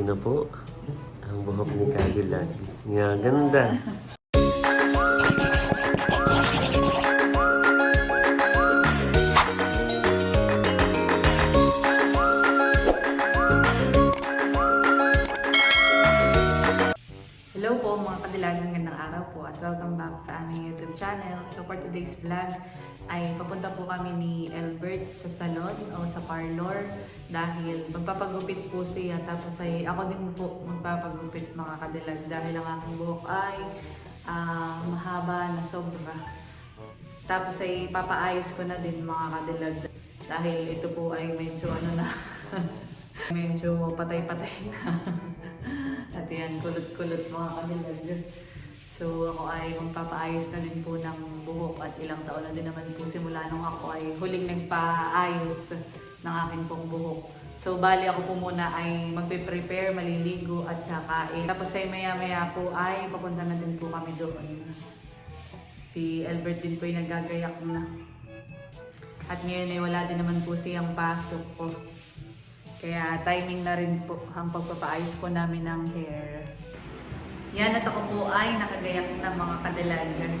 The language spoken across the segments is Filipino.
Na po. Ang buhok ni Cadillac. Nga, ganda. Today's vlog ay papunta po kami ni Albert sa salon o sa parlor dahil magpapagupit po siya tapos ay ako din po magpapagupit mga kadilag dahil ang aking buhok ay ah, mahaba na sobra. Tapos ay papaayos ko na din mga kadilag dahil ito po ay medyo ano na medyo patay-patay na. At yan, kulot-kulot mga kanilag. So ako ay magpapaayos na din po ng buhok at ilang taon na din naman po simula nung ako ay huling nagpaayos ng aking pong buhok. So bali ako po muna ay magpe-prepare, maliligo at kakain. Tapos ay maya-maya po ay papunta na din po kami doon. Si Albert din po ay nagagayak na. At ngayon ay wala din naman po siyang pasok ko. Kaya timing na rin po ang pagpapaayos po namin ng hair. Yan at ako po ay nakagayak na mga kadalagan.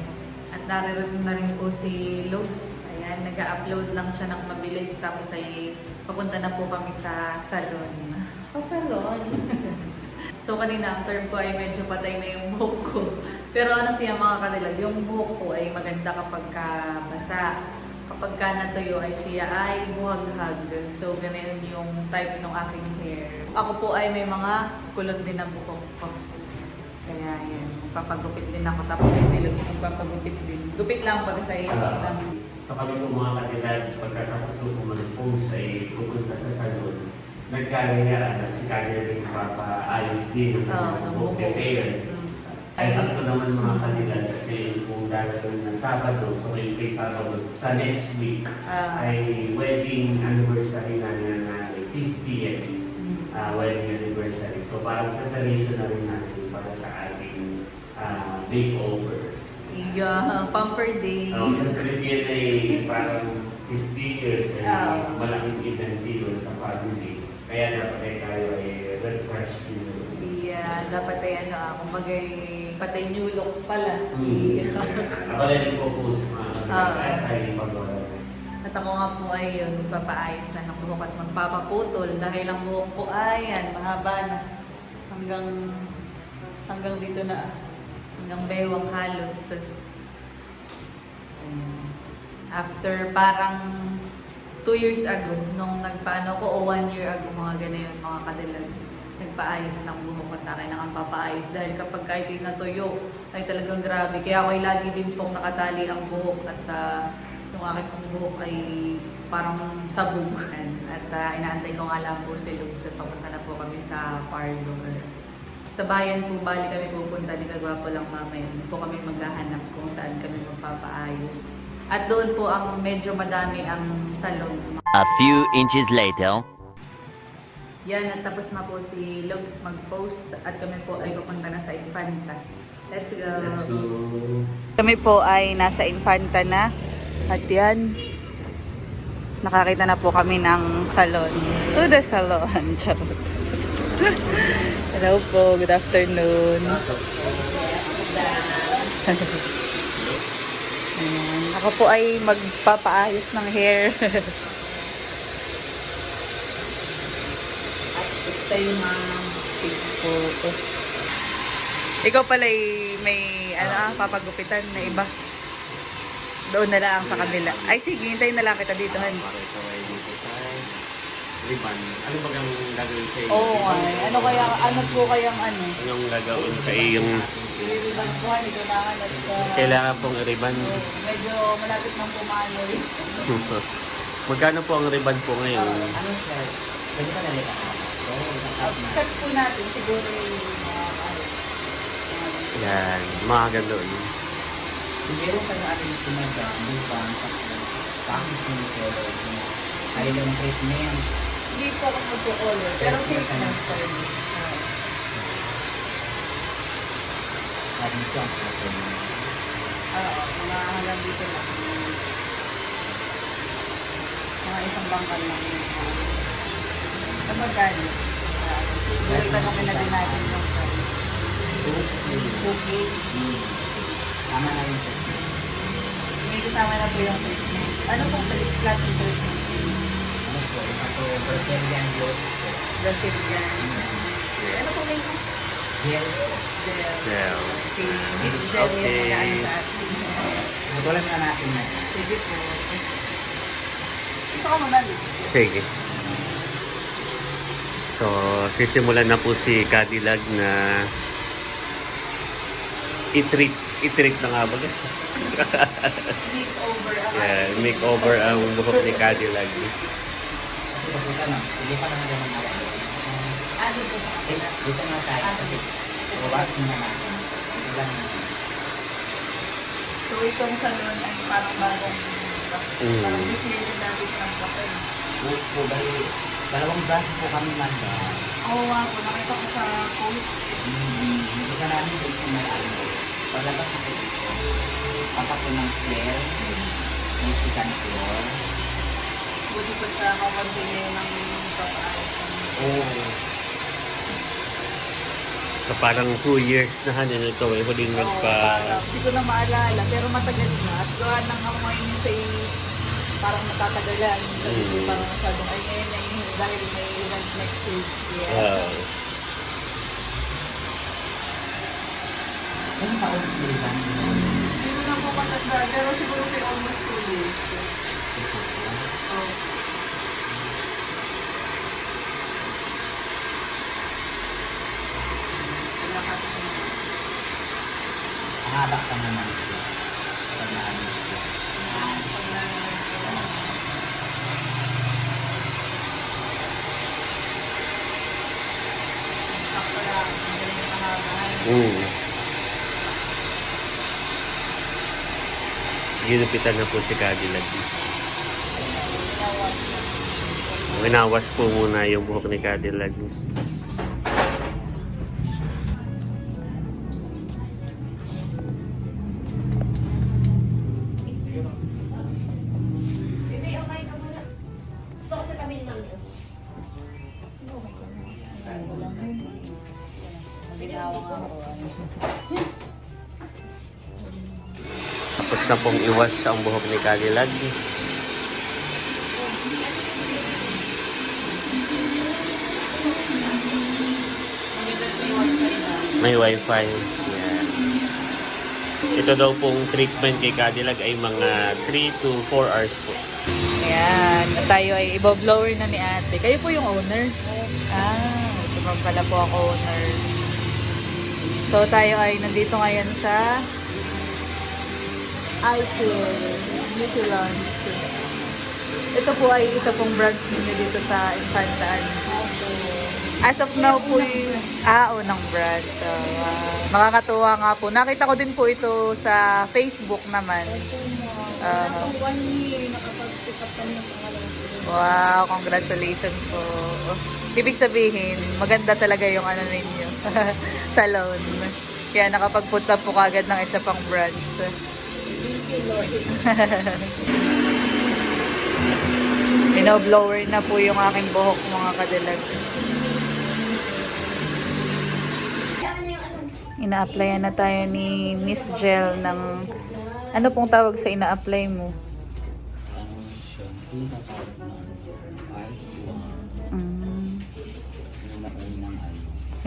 At naroon na rin po si Lobes. Ayan, nag-upload lang siya ng mabilis tapos ay papunta na po kami sa salon. O salon? so kanina ang term ko ay medyo patay na yung buhok ko. Pero ano siya mga kadilag, yung buhok ko ay maganda kapag ka basa kapag ka natuyo ay siya ay buhaghag. So, ganun yung type ng aking hair. Ako po ay may mga kulot din na buhok ko. Kaya yan, papagupit din ako. Tapos ay sila magpapagupit din. Gupit lang pag sa iyo. Ah, So kami po mga Cadillac, pagkatapos po mag-post ay pupunta sa salon. Nagkagayaan at si Cadillac rin papaayos din ng ng buhok. buhok repair. Ay sakto naman mga Cadillac kasi kung darating na Sabado, so kayo kay Sabado sa next week Ah, ay wedding anniversary na na 50th mm. uh, wedding anniversary. So parang preparation na rin natin sa ating uh, makeover. Yeah, pamper day. Ang sa Christian ay parang 50 years ay Ah. malaking event dito sa family. Kaya dapat ay tayo ay refresh dito. Yeah, dapat ay ano, ah, kumbaga ay patay new look pala. Hmm. Yeah. Ako rin yung focus mga Ah. kaya tayo pag-wala. At ako nga po ay yun, magpapaayos na ng buhok at magpapaputol dahil ang buhok ko ay yan, mahaba na. Hanggang, hanggang dito na, hanggang bewang halos. After parang two years ago, nung nagpaano ko, o one year ago, mga ganyan, mga kadilag, nagpaayos ng buhok at akin ang papaayos dahil kapag kahit yung natuyo ay talagang grabe. Kaya ako'y lagi din pong nakatali ang buhok at ah, yung aking pong buhok ay parang sabog. At ah, inaantay ko nga lang po si Luke at papunta na po kami sa parlor. Sa bayan po, bali kami pupunta ni Kagwapo lang mamaya. Doon po kami maghahanap kung saan kami magpapaayos. At doon po ang medyo madami ang salon. A few inches later. Yan, at tapos na po si Lugs mag-post at kami po ay pupunta na sa Infanta. Let's go! Let's go. Kami po ay nasa Infanta na. At yan, nakakita na po kami ng salon. To the salon. Charot. Hello po, good afternoon. Ayan. Ako po ay magpapaayos ng hair. Ito yung mga po. Ikaw pala ay may ano, ah, papagupitan na iba. Doon na lang sa kabila. Ay sige, hintayin na lang kita dito. Han. Ribbon. Ano ba ang gagawin sa iyo? Oo eh. Ano kaya, ano po kayang ano? Anong gagawin sa iyong Ililiban ko, hindi ko na at uh, kailangan pong ribbon? medyo malapit ng pumano eh. Magkano po ang ribbon po ngayon? Ano sir? Pwede ka nalita ka? Oo, Uh, cut po natin siguro yung mga ano. Yan, mga ganun. Kung meron kayo ating tumaga, lupang, pangit yung color. Ayaw yung treatment. Hindi po ako magpo-color, pero treatment pa rin. Sabi ko ang atin. Oo, mga hanggang dito lang. Mga isang bangkal lang. Sa magkano? Ito kami na din natin yung cookie. Hmm. Tama na yun. May kasama na po yung treatment. Ano pong treat- klaseng treatment? Ito, Brazilian po. Brazilian. Ano po may Gel gel? Yeah. Si Miss Gel yung Okay. mag-ano sa atin. Tutulan na natin na. Sige po. Ito ka muna, Liz. Sige. So, sisimulan na po si Cadillac na i-treat, i-treat na nga ba? Makeover ang Yeah, make over ang buhok ni Cadillac. Kasi papunta na. Hindi pa naman naman natin. Ano po ba? Dito, dito na tayo kasi bukas muna natin. Ito lang. So itong salon ay parang bagong Mm. parang bisili natin ng kapal. Bukas po bali. Dalawang braso po kami man. Oo nga po, nakita ko sa post. Hmm, Hindi ka namin dito may ano. Paglabas ako dito. Tapak ko ng flare. May floor. Buti pa sa kakontinue ng papaayos. Oo. So, parang 2 years na hanin ito. Eh, huling Oo, nagpa... parang Hindi ko na maalala, pero matagal na. At gawa ng amoy niya sa parang natatagalan. Kasi Mm. parang masyadong ay ngayon ay dahil may event next week. Yeah. Uh, Ano yung iba? Hindi ko na po matanda, pero siguro may almost two years. Oh. Wala kasi na. Mahaba ka naman siya. Pag siya. Pag na- Sakto lang, ang galing ng kahabahan. mm. Ginupitan na po si Cadillac. Winawas po muna yung buhok ni Cadillac. Tapos na pong iwas ang buhok ni Cadillac. May wifi. Yan. Ito daw pong treatment kay Cadillac ay mga 3 to 4 hours po. Ayan, tayo ay ibo-blower na ni ate. Kayo po yung owner? Ah, ito pa pala po ang owner. So tayo ay nandito ngayon sa iCare Beauty Lounge. Ito po ay isa pong branch ninyo dito sa Infantaan. As of now po yung ah, unang branch. So, ah, nakakatuwa nga po. Nakita ko din po ito sa Facebook naman. Ah, Wow, congratulations po. Ibig sabihin, maganda talaga yung ano ninyo, salon. Kaya nakapagpunta po kagad ng isa pang branch. Binoblower na po yung aking buhok mga kadilag. Ina-applyan na tayo ni Miss Gel ng... Ano pong tawag sa ina-apply mo? Mm.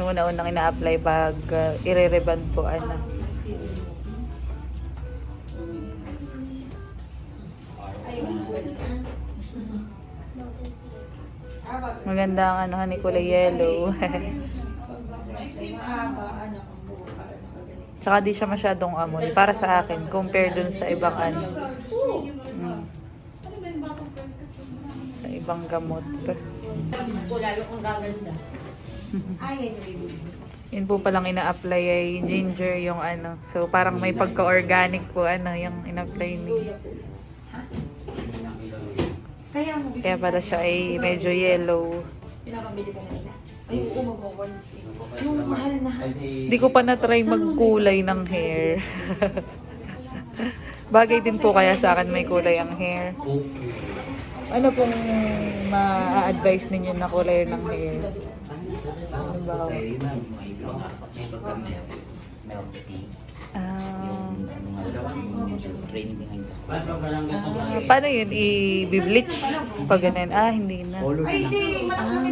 Yung una-unang ina-apply pag uh, ire-reband po, ano. Maganda ang ano, ni kulay yellow. Saka di siya masyadong amoy. Para sa akin, compare dun sa ibang ano. Mm. Sa ibang gamot. Yun po palang ina-apply ay ginger yung ano. So parang may pagka-organic po ano yung ina-apply ni. Kaya pala siya ay medyo yellow. Pinapabili ka na. Ay, oo, eh. Yung mahal na. Hindi ko pa na-try magkulay ng hair. Bagay din po kaya sa akin may kulay ang hair. Ano pong ma-advise ninyo na kulay ng hair? Sa'yo na, may mga Ah, Yung ano nga lang, yung medyo trending ngayon sa ah, paano yun? I-bleach? Pag ganun. Ah, hindi na. Color Ay, na.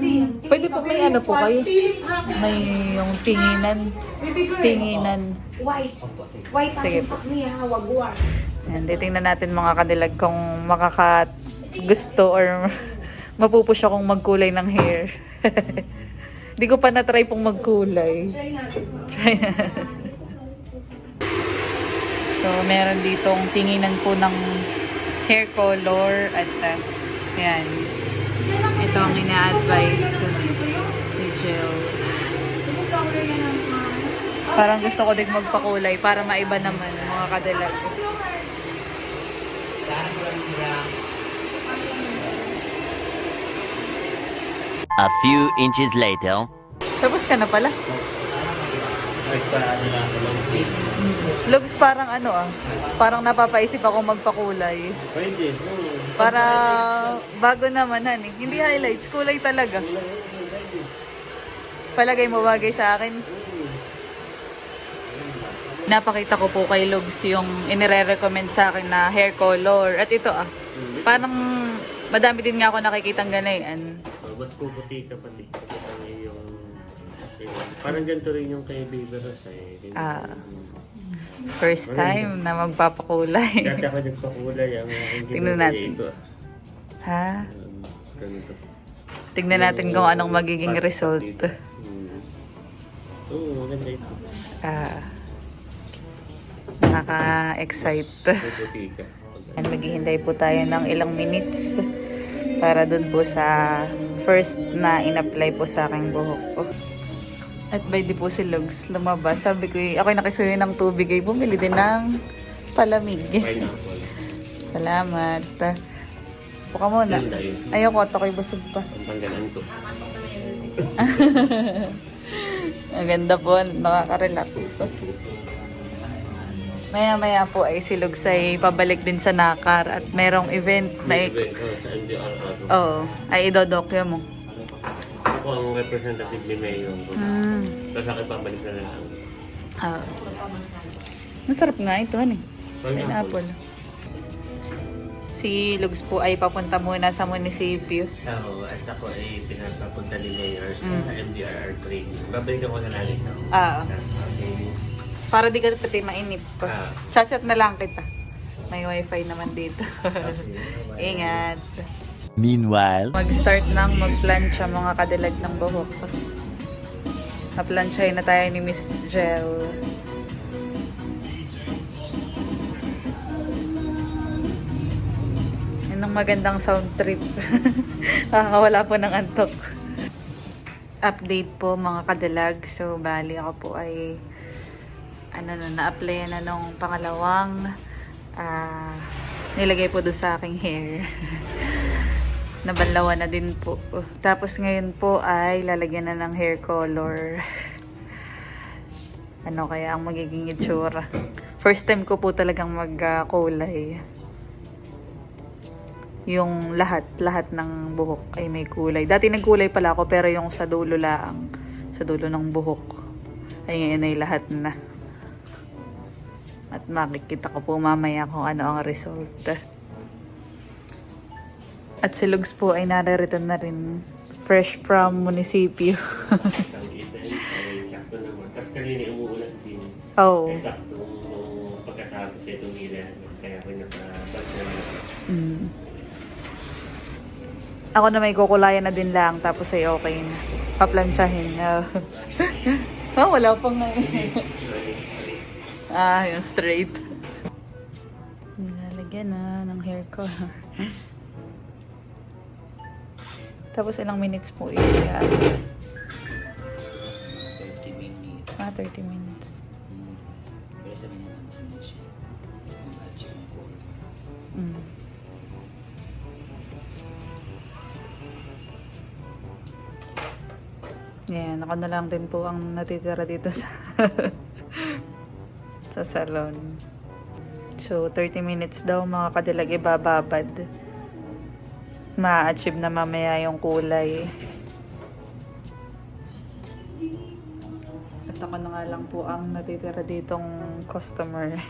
din. Pwede po may ano po kayo? May yung tinginan. Tinginan. White. Opo, sige. White ang Sige impact niya, wagwar. Yan, titingnan natin mga kadilag kung makaka gusto or mapupush akong magkulay ng hair. Hindi ko pa na-try pong magkulay. Try natin. Try na. So, meron ditong tinginan po ng hair color at uh, yan. Ito ang ina-advise ni Jill. Parang gusto ko din magpakulay para maiba naman mga sila. A few inches later. Tapos ka na pala. Nagpa-ano lang ako lang. Looks parang ano ah. Parang napapaisip ako magpakulay. Pwede. Para bago naman han eh. Hindi highlights, kulay talaga. Palagay mo bagay sa akin. Napakita ko po kay Lugs yung inire-recommend sa akin na hair color. At ito ah. Parang madami din nga ako nakikitang ganayan. Oh, mas puputi ka pati. Parang ganito rin yung kay Baby Rose eh. Ah. First time na magpapakulay. Dati ako nagpakulay. Ang Tingnan natin. Ha? Um, ganito. Tignan natin kung anong magiging result. Hmm. Oo, maganda ito. Ah. Nakaka-excite. And maghihintay po tayo ng ilang minutes para dun po sa first na in-apply po sa aking buhok po. At by di po si Lugs lumabas. Sabi ko, eh, ako'y nakisuyo ng tubig ay bumili din ng palamig. Salamat. Buka muna. Ayoko, at ako'y busog pa. Ang tanggalan to. Ang ganda po, nakaka-relax. Maya-maya po ay si Lugs ay pabalik din sa Nakar at merong event na event, oh, sa NDRR. Oo, ay idodokyo mo. Ako ang representative ni Mayor. Hmm. Tapos akin pabalik na lang. Ah. Masarap nga ito, ano eh. Pineapple. Si Lugs po ay papunta muna sa munisipyo. Oo, at ako ay pinapapunta ni Mayor sa Mm. MDRR training. Babalikan ko na lang ito. Ah, Okay. para di ka pati mainip pa. Ah. Chat-chat na lang kita. May wifi naman dito. Ingat. Meanwhile. Mag-start nang mag-plancha mga kadilag ng buhok. Na-planchahin na tayo ni Miss Jel. Yan ang magandang sound trip. Nakakawala po ng antok. Update po mga kadalag. So, bali ako po ay ano na, na-apply na nung pangalawang ah, nilagay po doon sa aking hair. Nabanlawan na din po. Tapos ngayon po ay lalagyan na ng hair color. Ano kaya ang magiging itsura? First time ko po talagang magkulay. yung lahat, lahat ng buhok ay may kulay. Dati nagkulay pala ako pero yung sa dulo lang, sa dulo ng buhok, ay ngayon ay lahat na. At makikita ko po mamaya kung ano ang result. At si Lugs po ay naririto na rin. Fresh from munisipyo. Ay sakto naman. Tapos kanina umuulat din. oh. Ay sakto nung pagkatapos ito nila. Kaya ako nakabag na. Mm. Ako na may kukulayan na din lang tapos ay okay na. Paplansyahin. Oh. ah, wala pang nga. Sorry, sorry. ah, yung straight. Nilalagyan na ng hair ko. tapos ilang minutes po i- 30 minutes. Ah, 30 minutes. Hmm. Pero sabi niya naman ano siya. Mm. Yan, ako na lang din po ang natitira dito sa sa salon. So, 30 minutes daw mga kadilag ibababad. Ma-achieve na mamaya yung kulay. At ako na nga lang po ang natitira ditong customer.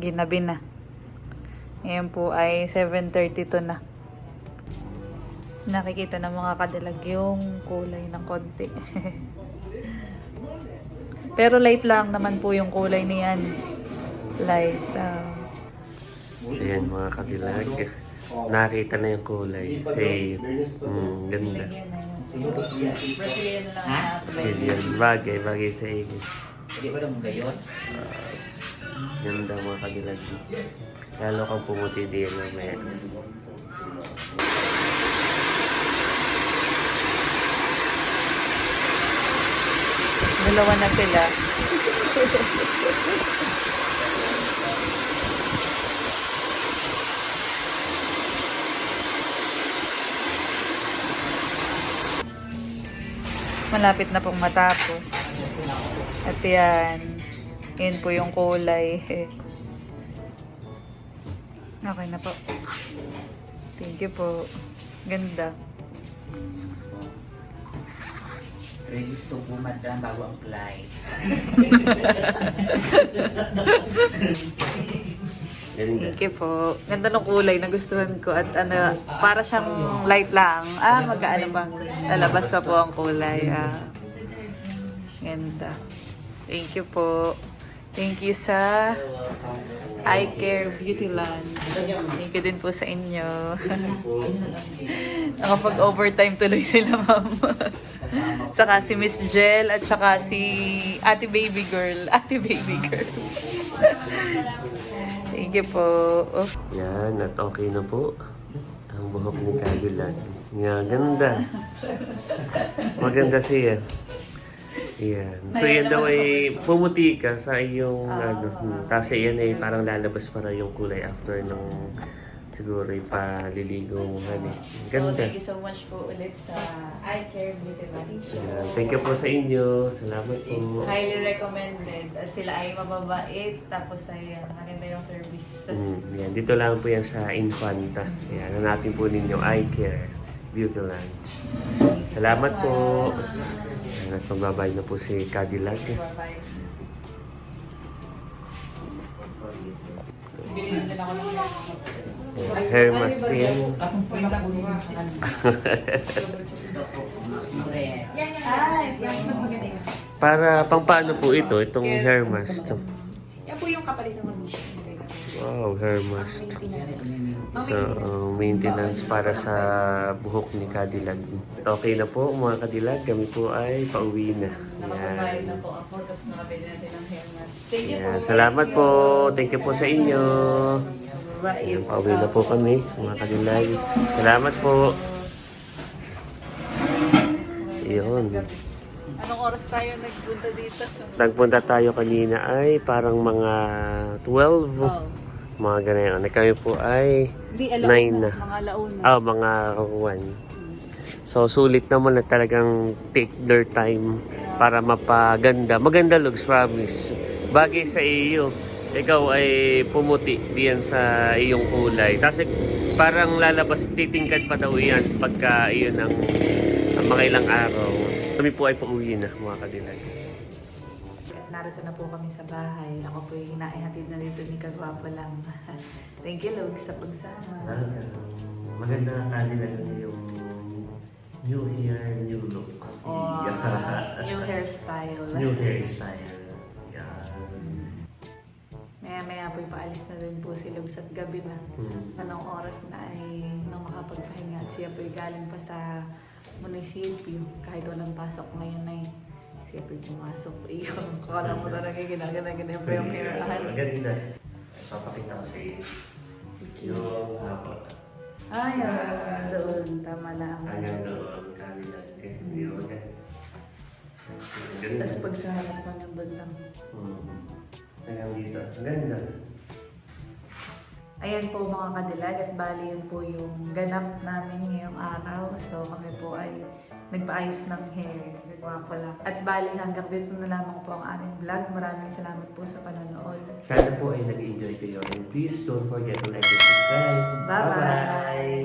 Ginabi na. Ngayon po ay 7.32 na. Nakikita ng mga kadalag yung kulay ng konti. Pero light lang naman po yung kulay niyan. Light. ah. Ayan mga kadilag. Nakita na yung kulay. Say, mm, ganda. Brazilian lang na Brazilian. Bagay, bagay sa inyo. Hindi ba naman gayon? Ganda mga kadilag. Lalo kang pumuti din mamaya. Dalawa na sila. Malapit na pong matapos. At yan. Yan po yung kulay. Okay na po. Thank you po. Ganda. Ready to pumadang bago ang flight. Ganda. Thank you po. Ganda ng kulay, nagustuhan ko. At ano, para siyang light lang. Ah, mag-ano ba? Lalabas pa po ang kulay. Ah. Ganda. Thank you po. Thank you sa Eye Care Beauty Land. Thank you din po sa inyo. Nakapag-overtime tuloy sila, ma'am. saka si Miss Jel at saka si Ate Baby Girl. Ate Baby Girl. Thank you po. Oh. Yan, at okay na po. Ang buhok ni Cadillac. Yan, ganda. Maganda siya. Yan. So yan daw ay pumuti ka sa iyong ano. hmm. Kasi yan ay parang lalabas para yung kulay after ng siguro ay paliligo mo. So, Ganda. thank you so much po ulit sa Eye Care Beauty Land. Yan. Thank you po sa inyo. Salamat po. Highly recommended. At sila ay mababait. Tapos ay uh, maganda yung service. Mm, yan. Dito lang po yan sa Infanta. Yan. Hanapin po ninyo Eye Care Beauty Lounge. Salamat po. Yan, at magbabay na po si Cadillac. Bye-bye. Bili na din ako ng Hair mask yan. Para pang paano po ito? Itong hair mask. Yan po yung kapalit ng condition. Wow, hair mask. So, maintenance para sa buhok ni Cadillac. Okay na po mga Cadillac. Kami po ay pauwi na. Nakapagbayad na Yan. po ako. Tapos nakabili natin ng hair mask. Thank you Yan. po. Salamat po. Thank you po sa inyo. Ayan, pauwi na po kami, mga kadilag. Salamat po. Iyon. Anong oras tayo nagpunta dito? Nagpunta tayo kanina ay parang mga 12. Oh. Mga ganyan. Kami po ay Hindi, 9 na. Mga launa. Ah, mga 1. So, sulit naman na talagang take their time para mapaganda. Maganda looks, promise. Bagay sa iyo. Ikaw ay pumuti diyan sa iyong kulay. Kasi parang lalabas, titingkad pa daw yan pagka iyon ang, ang mga ilang araw. Kami po ay pauwi na, mga kadilag. Narito na po kami sa bahay. Ako po yung hinaihatid na dito ni Kagwapo lang. Thank you, Log, sa pagsama. Maganda nga kadilag yung new hair, new look. Oh, new hairstyle. New hairstyle. Yan. Maya-maya po paalis na rin po si Lugs at gabi na. Hmm. Anong oras na ay nang makapagpahinga at siya po galing pa sa munisipyo kahit walang pasok ngayon ay siya po pumasok. Iyon, kala mo talaga ginagana-gana po yung hairahan. Maganda. Papakita ko sa iyo. Yung hapon. Ay, ah, doon. Tama lang. Hanggang doon, kanila. Yun. Ganda. Tapos pag sa harap ko nandun Hanggang dito. Ganda. Ayan po mga kadilag at bali yun po yung ganap namin ngayong araw. So kami po ay nagpaayos ng hair. Nagawa po lang. At bali hanggang dito na lamang po ang aming vlog. Maraming salamat po sa panonood. Sana po ay nag-enjoy kayo. And please don't forget to like and subscribe. Bye-bye!